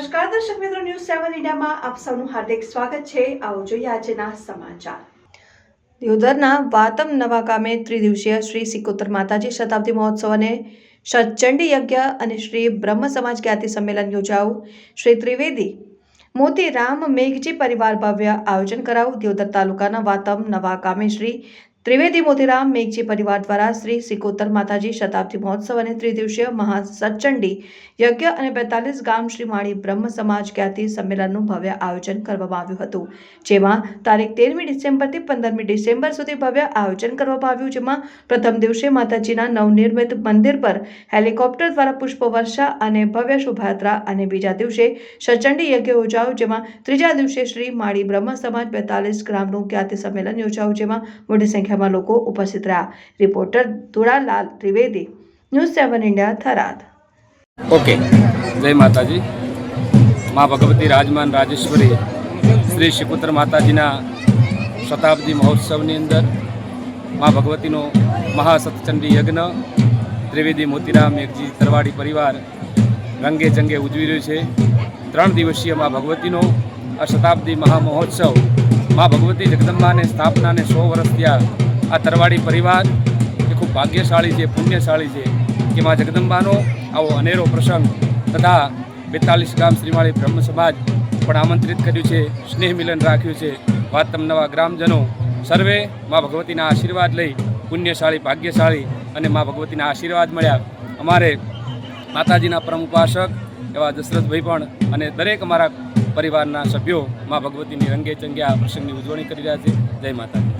સેવન ઇન્ડિયામાં આપ સૌનું હાર્દિક સ્વાગત છે. આવો જોઈએ આજના સમાચાર. દિયોદરના વાતમ નવા ગામે ત્રિદિવસીય શ્રી સિકોતર માતાજી શતાબ્દી મહોત્સવ અને સચંડી યજ્ઞ અને શ્રી બ્રહ્મ સમાજ જ્ઞાતિ સંમેલન યોજાવું. શ્રી ત્રિવેદી મોતી રામ મેઘજી પરિવાર ભવ્ય આયોજન કરાવું. દિયોદર તાલુકાના વાતમ નવા ગામે શ્રી ત્રિવેદી મોતીરામ મેઘજી પરિવાર દ્વારા શ્રી સિકોતર માતાજી શતાબ્દી મહોત્સવ અને ત્રિદિવસીય મહાસચંડી યજ્ઞ અને બેતાલીસ ગામ શ્રી માળી બ્રહ્મ સમાજ જ્ઞાતિ સંમેલનનું ભવ્ય આયોજન કરવામાં આવ્યું હતું, જેમાં તારીખ તેરમી ડિસેમ્બરથી પંદરમી ડિસેમ્બર સુધી ભવ્ય આયોજન કરવામાં આવ્યું, જેમાં પ્રથમ દિવસે માતાજીના નવનિર્મિત મંદિર પર હેલિકોપ્ટર દ્વારા પુષ્પવર્ષા અને ભવ્ય શોભાયાત્રા અને બીજા દિવસે સચંડી યજ્ઞ યોજાયો, જેમાં ત્રીજા દિવસે શ્રી માળી બ્રહ્મ સમાજ બેતાલીસ ગ્રામનું જ્ઞાતિ સંમેલન યોજાયું, જેમાં મોટી સંખ્યામાં લોકો ઉપસ્થિત રહ્યા. Reporter Dhulalal Trivedi, news seven India, Tharad. Okay. જય માતાજી. મા ભગવતી રાજમાન રાજેશ્વરી, શ્રી શિકુત્ર માતાજીના શતાબ્દી મહોત્સવની અંદર મા ભગવતીનો મહાસતચંડી યજ્ઞ, ત્રિવેદી મોતીરામ એકજી તરવાડી પરિવાર રંગે ચંગે ઉજવી રહ્યું છે. ત્રણ દિવસીય મા ભગવતીનો આ શતાબ્દી મહામહોત્સવ મા ભગવતી જગદંબાને સ્થાપનાને સો વર્ષ થયા. આ તરવાડી પરિવાર એ ખૂબ ભાગ્યશાળી છે, પુણ્યશાળી છે કે મા જગદંબાનો આવો અનેરો પ્રસંગ તથા બેતાલીસ ગામ શ્રીમાળી બ્રહ્મ સમાજ પણ આમંત્રિત કર્યું છે, સ્નેહ મિલન રાખ્યું છે. વાતમ નવા ગ્રામજનો, સર્વે મા ભગવતીના આશીર્વાદ લઈ પુણ્યશાળી, ભાગ્યશાળી અને મા ભગવતીના આશીર્વાદ મળ્યા. અમારે માતાજીના પરમ ઉપાસક એવા દશરથભાઈ પણ અને દરેક અમારા પરિવારના સભ્યો મા ભગવતીની રંગે ચંગે આ પ્રસંગની ઉજવણી કરી રહ્યા છે. જય માતા